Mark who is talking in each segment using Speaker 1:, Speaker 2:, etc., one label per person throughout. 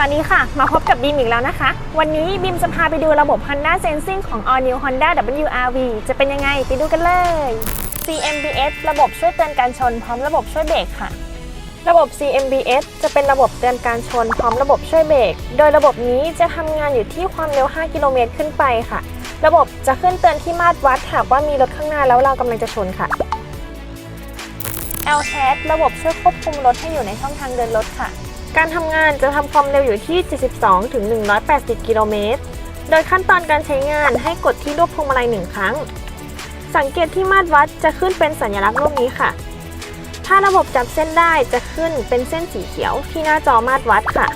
Speaker 1: วัสดีค่ะ มาพบกับบีมอีกแล้วนะคะ วันนี้บีมจะพาไปดูระบบ Honda Sensing ของ All New Honda WRV จะเป็นยังไง ไปดูกันเลย CMBS ระบบช่วยเตือนการชนพร้อมระบบช่วยเบรกค่ะ ระบบ CMBS จะเป็นระบบเตือนการชนพร้อมระบบช่วยเบรก โดยระบบนี้จะทำงานอยู่ที่ความเร็ว 5 กิโลเมตรขึ้นไปค่ะ ระบบจะขึ้นเตือนที่มาตรวัดหากว่ามีรถข้างหน้าแล้วเรากำลังจะชนค่ะ l c a t ระบบช่วยควบคุมรถให้อยู่ในช่องทางเดินรถค่ะ การทำงานจะทำความเร็วอยู่ที่ 72 ถึง 180 กิโลเมตร โดยขั้นตอนการใช้งานให้กดที่รูปพวงมาลัยหนึ่งครั้ง สังเกตที่มาตรวัดจะขึ้นเป็นสัญลักษณ์รูปนี้ค่ะ ถ้าระบบจับเส้นได้จะขึ้นเป็นเส้นสีเขียวที่หน้าจอมาตรวัดค่ะ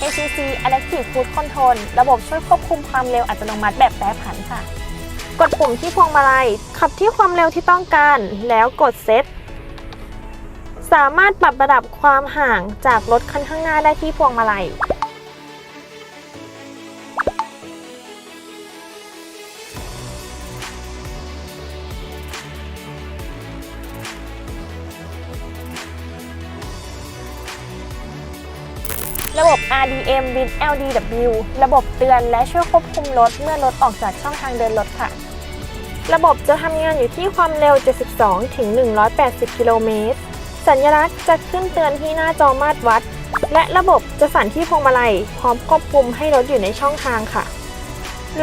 Speaker 1: ACC Adaptive Cruise Control ระบบช่วยควบคุมความเร็วอัตโนมัติแบบแปรผันค่ะ กดปุ่มที่พวงมาลัยขับที่ความเร็วที่ต้องการ แล้วกดเซต สามารถปรับระดับความห่างจากรถคันข้างหน้าได้ที่พวงมาลัย ระบบ RDM with LDW ระบบเตือนและช่วยควบคุมรถเมื่อรถออกจากช่องทางเดินรถค่ะ ระบบจะทำงานอยู่ที่ความเร็ว 72 ถึง 180 กิโลเมตร สัญลักษณ์จะขึ้นเตือนที่หน้าจอมาตรวัด และระบบจะสั่นที่พวงมาลัย พร้อมควบคุมให้รถอยู่ในช่องทางค่ะ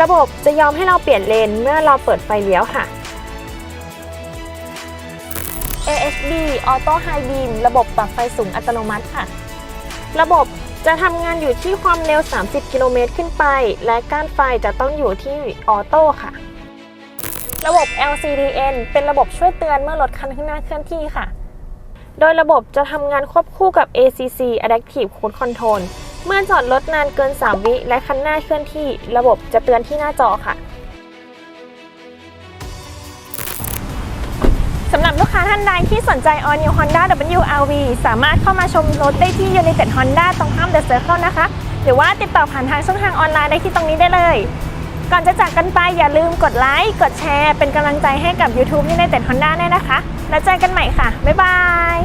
Speaker 1: ระบบจะยอมให้เราเปลี่ยนเลนเมื่อเราเปิดไฟเลี้ยวค่ะ ASB Auto High Beam ระบบปรับไฟสูงอัตโนมัติค่ะ ระบบจะทำงานอยู่ที่ความเร็ว 30 กิโลเมตรขึ้นไป และก้านไฟจะต้องอยู่ที่ออโต้ค่ะ ระบบ LCDN เป็นระบบช่วยเตือนเมื่อรถคันข้างหน้าเคลื่อนที่ค่ะ โดยระบบจะทำงานควบคู่กับ ACC Adaptive Cruise Control เมื่อจอดรถนานเกิน 3 วิและคันหน้าเคลื่อนที่ ระบบจะเตือนที่หน้าจอค่ะสำหรับลูกค้าท่านใดที่สนใจ All New Honda WRV สามารถเข้ามาชมรถได้ที่ United Honda ตรงข้าม The Circle นะคะ หรือว่าติดต่อผ่านทางช่องทางออนไลน์ได้ที่ตรงนี้ได้เลย ก่อนจะจากกันไปอย่าลืมกดไลค์ กดแชร์ เป็นกำลังใจให้กับ YouTube United Honda ด้าแน่นะคะ แล้วเจอกันใหม่ค่ะ บ๊ายบาย